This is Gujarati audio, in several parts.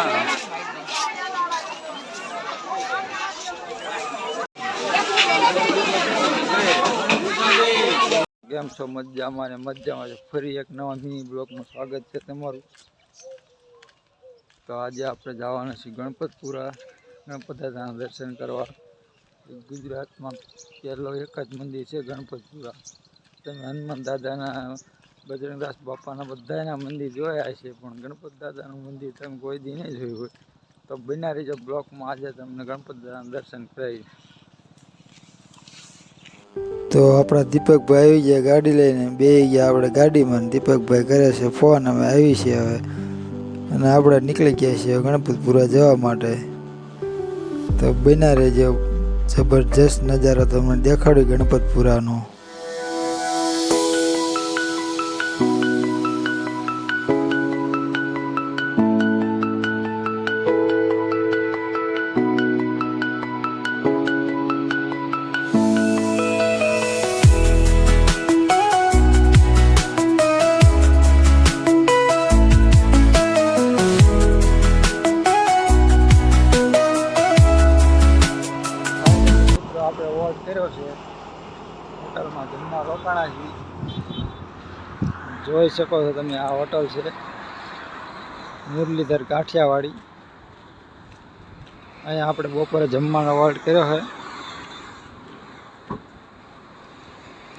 કેમ છો? મજામાં ને મજામાં ફરી એક નવા મિની બ્લોકનું સ્વાગત છે તમારું. તો આજે આપણે જવાના છીએ ગણપતપુરા. ગણપત દાદાના દર્શન કરવા. ગુજરાતમાં પહેલો એક જ મંદિર છે ગણપતપુરા. તમે હનુમાન દાદાના બજરંગદાસ બાપાના બધાના મંદિર જોયા છે, પણ ગણપત દાદાનું મંદિર તમે કોઈ દી નહીં જોયું હોય. તો બના રહીજો બ્લોકમાં આજે તમને ગણપત દાદાના દર્શન કરાવી તો આપણા દીપકભાઈ આવી ગયા ગાડી લઈને, બે ગયા આપણે ગાડીમાં, દીપકભાઈ કરે છે, ફોન અમે આવી છીએ હવે. અને આપણે નીકળી ગયા છીએ ગણપતપુરા જવા માટે. તો બના રહેજો જબરજસ્ત નજારો તમને દેખાડ્યો ગણપતપુરાનો. તો જોઈ શકો છો તમે, આ હોટલ છે મુરલીધર કાઠિયાવાડી અહીંયા આપણે બપોરે જમવાનો વોલ્ટ કર્યો છે.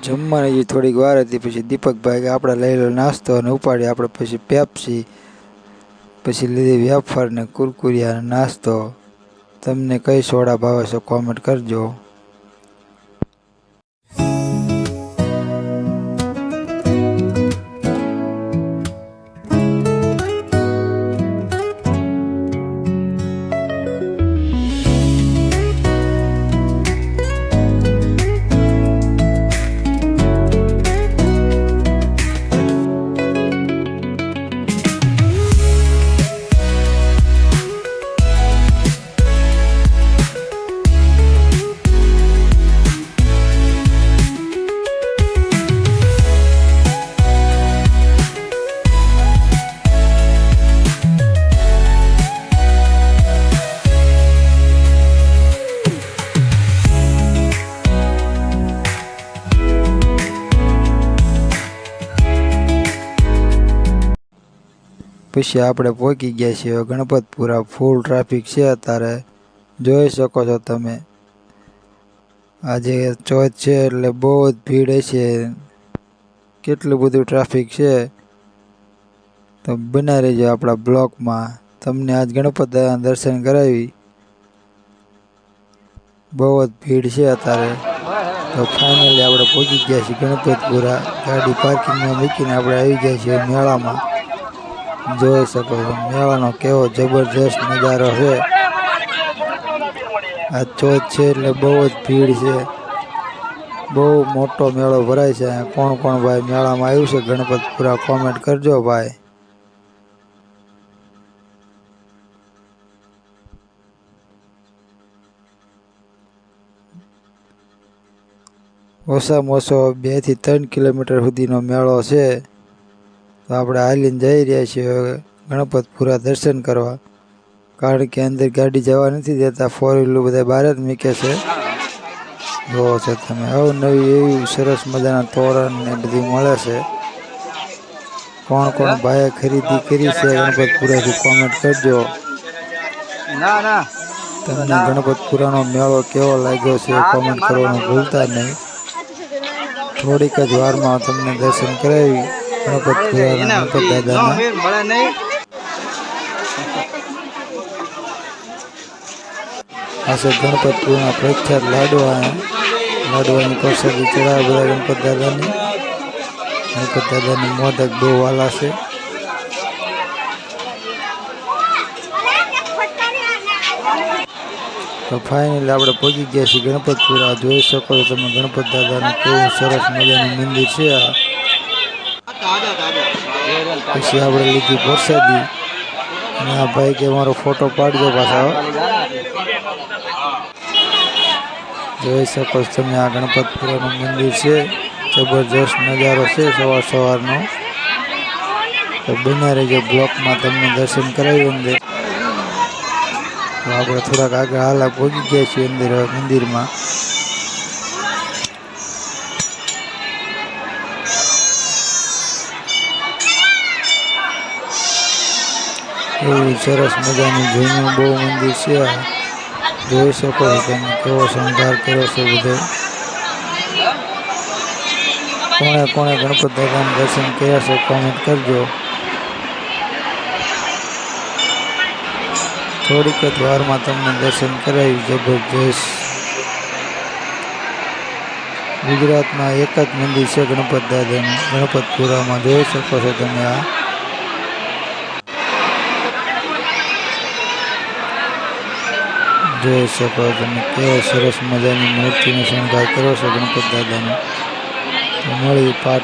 જમવાની જે થોડીક વાર હતી, પછી દીપકભાઈ કે આપણે લઈ લો નાસ્તો અને ઉપાડી, આપણે પછી પેપ્સી, પછી લીધી વેફર ને કુરકુરિયા નાસ્તો. તમને કઈ સોડા ભાવે છે કોમેન્ટ કરજો. પછી આપણે પહોંચી ગયા છીએ. ગણપતપુરા ફૂલ ટ્રાફિક છે અત્યારે. જોઈ શકો છો તમે. આજે ચોથ છે એટલે બહુ જ ભીડ છે કેટલું બધું ટ્રાફિક છે. તો બના રહેજો આપણા બ્લોકમાં. તમને આજ ગણપત દર્શન કરાવી. બહુ જ ભીડ છે અત્યારે. તો ફાઇનલી આપણે પહોંચી ગયા છીએ ગણપતપુરા. ગાડી પાર્કિંગમાં મૂકીને આપણે આવી ગયા છીએ મેળામાં. જોઈ શકો છો. મેળાનો કેવો જબરજસ્ત નજારો છે. આ ચોથ છે એટલે બહુ જ ભીડ છે. બહુ મોટો મેળો ભરાય છે. કોણ કોણ ભાઈ મેળામાં આવ્યું છે? ગણપતપુરા કોમેન્ટ કરજો ભાઈ. ઓછામાં ઓછો બેથી ત્રણ કિલોમીટર સુધીનો મેળો છે. તો આપણે હાલીને જઈ રહ્યા છીએ હવે ગણપતપુરા દર્શન કરવા. કારણ કે અંદર ગાડી જવા નથી દેતા ફોર વ્હીલર બધા બહાર જ મૂકે છે. જોવો છો તમે અવનવી એવી સરસ મજાના તોરણ ને બધી મળે છે. કોણ કોણ ભાઈએ ખરીદી કરી છે ગણપતપુરાથી કોમેન્ટ કરજો. તમને ગણપતપુરાનો મેળો કેવો લાગ્યો છે કોમેન્ટ કરવાનું ભૂલતા નહીં. થોડીક જ વારમાં તમને દર્શન કરાવી. ગણપતપુરાના ગણપત દાદાના. મળે નહીં. આ છે પ્રખ્યાત લાડવા. લાડવાની પ્રસાદી ચડાવે બધા ગણપત દાદાની. ગણપત દાદાની મોદક બહુ વાલા છે. તો ફાઇનલી આપણે પહોંચી ગયા છીએ ગણપતપુરા. જોઈ શકો છો તમે ગણપત દાદાનું કેવું સરસ મજાનું મંદિર છે આ. પછી આપણે લીધી પ્રસાદી. અને આ ભાઈ કે મારો ફોટો પાડજો પાછા. જોઈ શકો છો તમે આ ગણપતપુરાનું મંદિર છે. જબરજસ્ત નજારો છે સવાર સવારનો. તો બના રહેજો બ્લોકમાં તમને દર્શન કરાવ્યું અંદર. તો આપણે થોડાક આગળ હાલા પહોંચી ગયા છીએ અંદર મંદિરમાં. એવું સરસ મજાનું જૂનું બહુ મંદિર છે. આ. જોઈ શકો છો તમે કેવો શણગાર કર્યો છે બધો. કોણે કોણે ગણપત દાદાના દર્શન કર્યા છે કોમેન્ટ કરજો. થોડીક જ વારમાં તમને દર્શન કરાવી જબરજસ્ત. ગુજરાતમાં એક જ મંદિર છે ગણપત દાદાનું. ગણપતપુરામાં જોઈ શકો છો તમે આ. જોઈ શકો તમે કેવો સરસ મજાની મૂર્તિનો શણગાર કરો છો ગણપત દાદાનો. મળી પાઠ